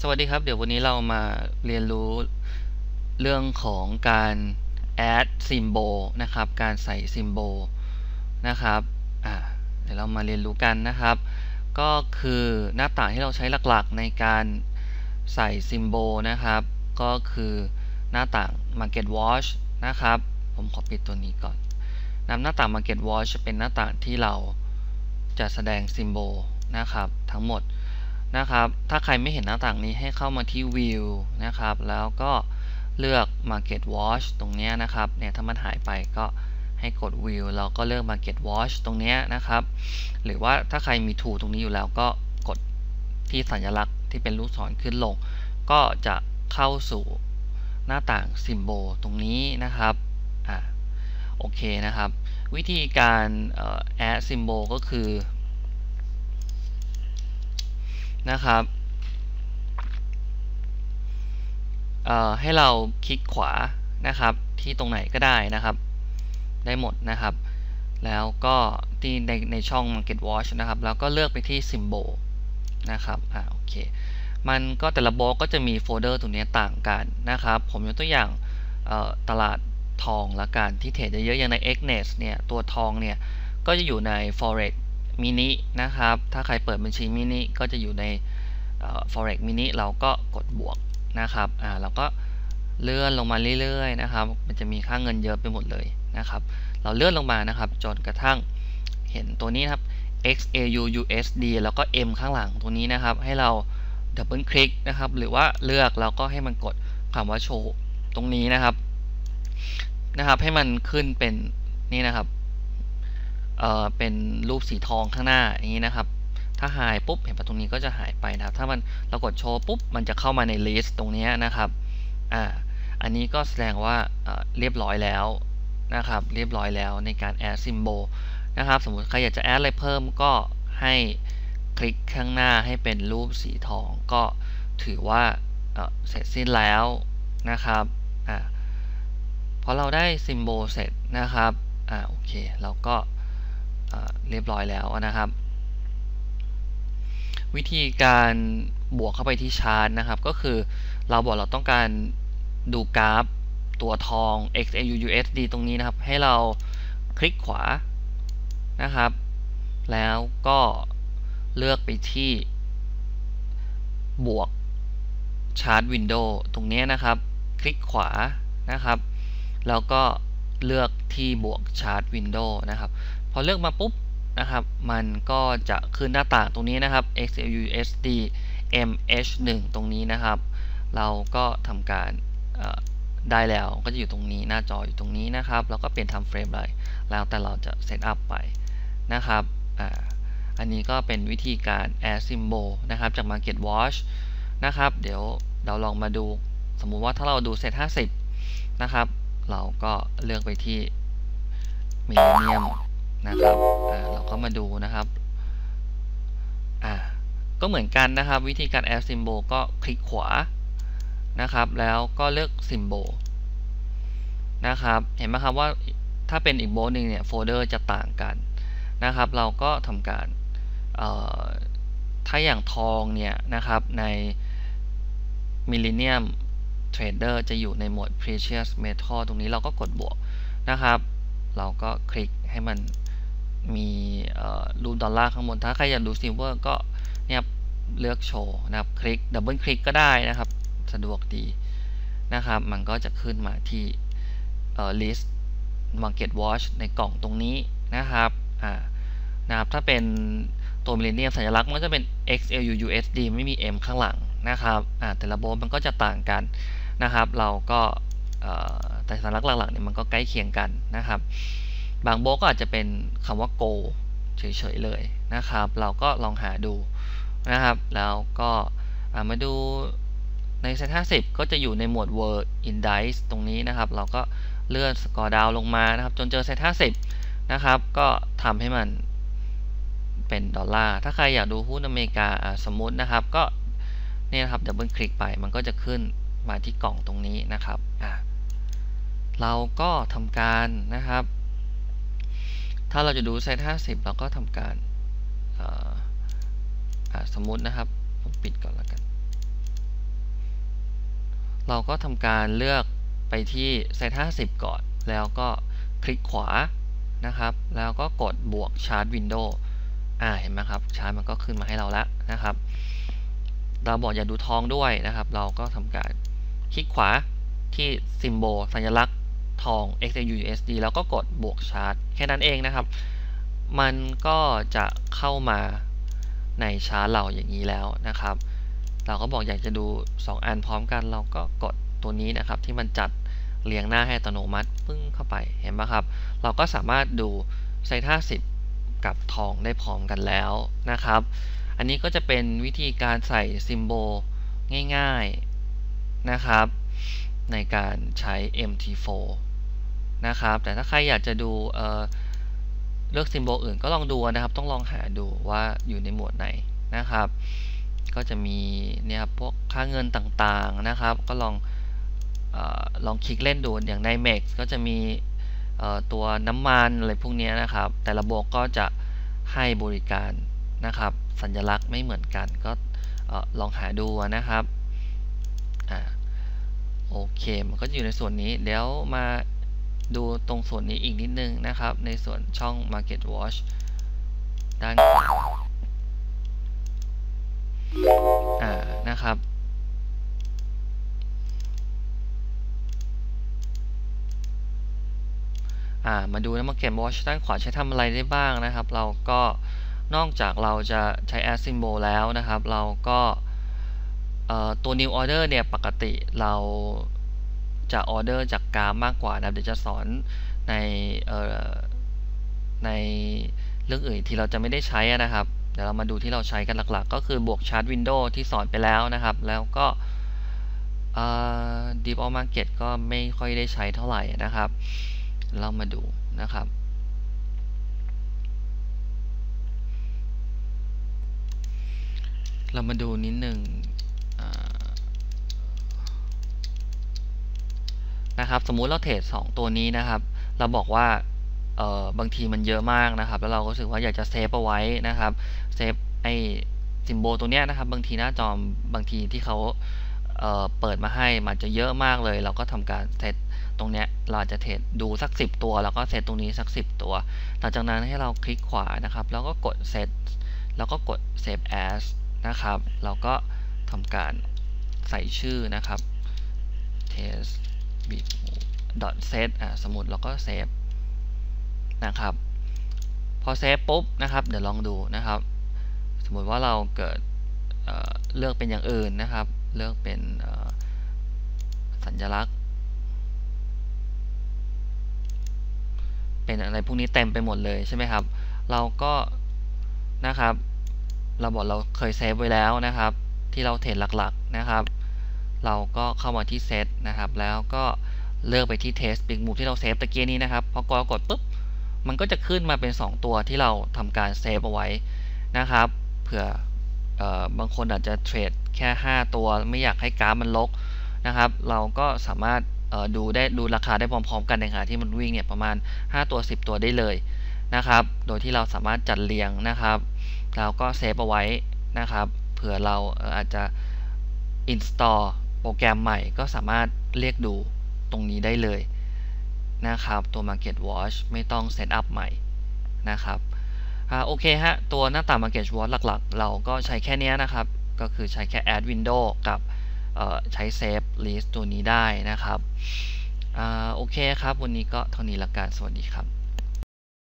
สวัสดีครับ เดี๋ยววันนี้เรามาเรียนรู้เรื่องของการ add symbol นะครับ การใส่ symbol นะครับเดี๋ยวเรามาเรียนรู้กันนะครับ ก็คือหน้าต่างที่เราใช้หลักๆในการใส่ symbol นะครับ ก็คือหน้าต่าง market watch นะครับ ผมขอปิดตัวนี้ก่อนนำหน้าต่าง market watch เป็นหน้าต่างที่เราจะแสดง symbol นะครับ ทั้งหมด นะครับ ถ้าใครไม่เห็นหน้าต่างนี้ให้เข้ามาที่ view นะครับ แล้วก็เลือก market watch ตรงนี้นะครับ เนี่ยถ้ามันหายไปก็ให้กด view แล้วก็เลือก market watch ตรงนี้นะครับ หรือว่าถ้าใครมี tool ตรงนี้อยู่แล้วก็กดที่สัญลักษณ์ที่เป็นลูกศรขึ้นลง ก็จะเข้าสู่หน้าต่าง symbol ตรงนี้นะครับ อ่า โอเคนะครับ วิธีการ add symbol ก็คือ นะครับให้เราคลิกขวานะครับ ที่ตรงไหนก็ได้นะครับ ได้หมดนะครับ แล้วก็ที่ในในช่อง Market Watch นะครับ แล้วก็เลือกไปที่ Symbol นะครับอ่าโอเคมันก็แต่ละบล็อกก็จะมีโฟลเดอร์ตรงนี้ต่างกันนะครับ ผมยกตัวอย่างตลาดทองละกันที่เทรดเยอะๆอย่างใน Xnet เนี่ยตัวทองเนี่ยก็จะอยู่ใน Forex มินินะครับ ถ้าใครเปิดบัญชีมินิก็จะอยู่ใน forex mini เราก็กดบวกนะครับอ่าเราก็เลื่อนลงมาเรื่อยๆนะครับ มันจะมีค่าเงินเยอะไปหมดเลยนะครับ เราเลื่อนลงมานะครับ จนกระทั่งเห็นตัวนี้ครับ XAU USD แล้วก็ M ข้างหลังตัวนี้นะครับ ให้เราดับเบิลคลิกนะครับ หรือว่าเลือกแล้วก็ให้มันกดคำว่าโชว์ตรงนี้นะครับนะครับ ให้มันขึ้นเป็นนี่นะครับ เอ่อเป็นรูปสีทองข้างหน้าอย่างนี้นะครับ ถ้าหายปุ๊บเห็นปะตรงนี้ก็จะหายไปนะครับ ถ้ามันเรากดโชว์ปุ๊บมันจะเข้ามาในลิสต์ตรงนี้นะครับอ่าอันนี้ก็แสดงว่าเรียบร้อยแล้วนะครับ เรียบร้อยแล้วในการ add symbol นะครับ สมมติใครอยากจะ add อะไรเพิ่มก็ให้คลิกข้างหน้าให้เป็นรูปสีทองก็ถือว่าเสร็จสิ้นแล้วนะครับอ่าพอเราได้ symbol เสร็จนะครับอ่าโอเค เราก็ เรียบร้อยแล้วนะครับ วิธีการบวกเข้าไปที่ชาร์ตนะครับ ก็คือเราบอกเราต้องการดูกราฟตัวทอง XAU USD ตรงนี้นะครับ ให้เราคลิกขวานะครับ แล้วก็เลือกไปที่บวกชาร์ตวินโดว์ตรงนี้นะครับ คลิกขวานะครับ แล้วก็เลือกที่บวกชาร์ตวินโดว์นะครับ พอเลือกมาปุ๊บนะครับ มันก็จะขึ้นหน้าต่างตรงนี้นะครับ XLUSD MH1 ตรงนี้นะครับ เราก็ทำการได้แล้วก็จะอยู่ตรงนี้หน้าจออยู่ตรงนี้นะครับ แล้วก็เปลี่ยนทำเฟรมอะไรแล้วแต่เราจะเซตอัพไปนะครับออันนี้ก็เป็นวิธีการ add symbol นะครับจาก Market Watch นะครับ เดี๋ยวเราลองมาดู สมมุติว่าถ้าเราดูเซต50 นะครับ เราก็เลือกไปที่มิลเลเนียม นะครับเราก็มาดูนะครับอ่าก็เหมือนกันนะครับ วิธีการ add symbol ก็คลิกขวานะครับ แล้วก็เลือก symbol นะครับ เห็นไหมครับว่าถ้าเป็นอีกโบนึงเนี่ยโฟลเดอร์จะต่างกันนะครับ เราก็ทำการถ้าอย่างทองเนี่ยนะครับใน Millennium Trader จะอยู่ในโหมด Precious Metal ตรงนี้เราก็กดบวกนะครับ เราก็คลิกให้มัน มีรูปดอลลาร์ข้างบน ถ้าใครอยากดูซิลเวอร์ก็เนี่ยเลือกโชว์นะครับ คลิกดับเบิลคลิกก็ได้นะครับ สะดวกดีนะครับ มันก็จะขึ้นมาที่ list market watch ในกล่องตรงนี้นะครับอ่านะครับ ถ้าเป็นตัวมิเลเนียมสัญลักษณ์มันจะเป็น XLU USD ไม่มี M ข้างหลังนะครับอ่าแต่ละโบนมันก็จะต่างกันนะครับ เราก็แต่สัญลักษณ์หลักๆเนี่ยมันก็ใกล้เคียงกันนะครับ บางโบก็อาจจะเป็นคำว่า go เฉยๆเลยนะครับ เราก็ลองหาดูนะครับ แล้วก็มาดูในเซต50 ก็จะอยู่ในหมวด word index ตรงนี้นะครับ เราก็เลื่อนสกอร์ดาวลงมานะครับ จนเจอเซต50 นะครับ ก็ทำให้มันเป็นดอลลาร์ ถ้าใครอยากดูหุ้นอเมริกาสมมตินะครับ ก็นี่นะครับดับเบิลคลิกไป มันก็จะขึ้นมาที่กล่องตรงนี้นะครับ เราก็ทำการนะครับ ถ้าเราจะดูเซต50 เราก็ทำการสมมุตินะครับ ผมปิดก่อนแล้วกัน เราก็ทำการเลือกไปที่เซต50 ก่อน แล้วก็คลิกขวานะครับ แล้วก็กดบวกชาร์ตวินโดว์อ่าเห็นไหมครับ ชาร์ตมันก็ขึ้นมาให้เราแล้วนะครับ เราบอกอย่าดูทองด้วยนะครับ เราก็ทำการคลิกขวาที่ซิมโบลสัญลักษณ์ ทอง XAUUSD แล้วก็กดบวกชาร์ตแค่นั้นเองนะครับ มันก็จะเข้ามาในชาร์ตเราอย่างนี้แล้วนะครับ เราก็บอกอยากจะดู 2 อันพร้อมกัน เราก็กดตัวนี้นะครับ ที่มันจัดเรียงหน้าให้อัตโนมัติปึ้งเข้าไปเห็นไหมครับ เราก็สามารถดูไซต์50กับทองได้พร้อมกันแล้วนะครับ อันนี้ก็จะเป็นวิธีการใส่ซิมโบลง่าย ๆนะครับ ในการใช้ MT4 นะครับ แต่ถ้าใครอยากจะดูเเลือกซิมโบลอื่นก็ลองดูนะครับ ต้องลองหาดูว่าอยู่ในหมวดไหนนะครับ ก็จะมีเนี่ยครับพวกค่าเงินต่างๆนะครับ ก็ลองอลองคลิกเล่นดูอย่างใน MEX ก็จะมีตัวน้ำมันอะไรพวกนี้นะครับ แต่ละโบกก็จะให้บริการนะครับ สัญลักษณ์ไม่เหมือนกันก็ลองหาดูนะครับอโอเค มันก็อยู่ในส่วนนี้ เดี๋ยวมา ดูตรงส่วนนี้อีกนิดนึงนะครับ ในส่วนช่อง Market Watch ด้านขวาอ่านะครับอ่ามาดูนะ Market Watch ด้านขวาใช้ทำอะไรได้บ้างนะครับ เราก็นอกจากเราจะใช้ Add Symbol แล้วนะครับ เราก็ตัว New Order เนี่ย ปกติเรา จะออเดอร์จากกราฟมากกว่านะเดี๋ยวจะสอนในในเรื่องอื่นที่เราจะไม่ได้ใช้นะครับเดี๋ยวเรามาดูที่เราใช้กันหลักๆ ก็คือบวกชาร์ตวินโดว์ที่สอนไปแล้วนะครับ แล้วก็ดีฟออมาร์เก็ตก็ไม่ค่อยได้ใช้เท่าไหร่นะครับ เรามาดูนะครับเรามาดูนิดหนึ่ง นะครับสมมุติเราเทรด2ตัวนี้นะครับ เราบอกว่าเออบางทีมันเยอะมากนะครับ แล้วเราก็รู้สึกว่าอยากจะเซฟเอาไว้นะครับเซฟไอ้ซิมโบลตัวเนี้ยนะครับ บางทีหน้าจอบางทีที่เขาเเปิดมาให้มันจะเยอะมากเลย เราก็ทำการเซตตรงเนี้ยเราจะเทรดดูสัก 10 ตัว แล้วก็เซตตรงนี้สัก 10 ตัว หลังจากนั้นให้เราคลิกขวานะครับ แล้วก็กดเซตแล้วก็กด save as นะครับ เราก็ทำการใส่ชื่อนะครับ test bit set อ่าสมมติเราก็เซฟนะครับ พอเซฟปุ๊บนะครับ เดี๋ยวลองดูนะครับ สมมติว่าเราเกิดเเลือกเป็นอย่างอื่นนะครับ เลือกเป็นสัญลักษณ์ เป็นอะไรพวกนี้เต็มไปหมดเลยใช่ไหมครับ เราก็นะครับ เราบอกเราเคยเซฟไว้แล้วนะครับ ที่เราเทรดหลักๆนะครับ เราก็เข้ามาที่เซตนะครับ แล้วก็เลือกไปที่ Test Big Move ที่เราเซฟตะเกียนี้นะครับ พอกดปุ๊บ มันก็จะขึ้นมาเป็น 2 ตัวที่เราทำการเซฟเอาไว้นะครับ เผื่อบางคนอาจจะเทรดแค่ 5 ตัวไม่อยากให้กราฟมันลกนะครับ เราก็สามารถดูได้ดูราคาได้พร้อมๆ กันในขณะที่มันวิ่งเนี่ยประมาณ 5 ตัว 10 ตัวได้เลยนะครับ โดยที่เราสามารถจัดเรียงนะครับแล้วก็เซฟเอาไว้นะครับ เผื่อเราอาจจะ install โปรแกรมใหม่ก็สามารถเรียกดูตรงนี้ได้เลยนะครับตัว Market Watch ไม่ต้องเซตอัพใหม่นะครับโอเคฮะ ตัวหน้าต่าง Market Watch หลักๆ เราก็ใช้แค่นี้นะครับ ก็คือใช้แค่ Add Window กับใช้ Save List ตัวนี้ได้นะครับโอเคครับ วันนี้ก็เท่านี้ละกันสวัสดีครับ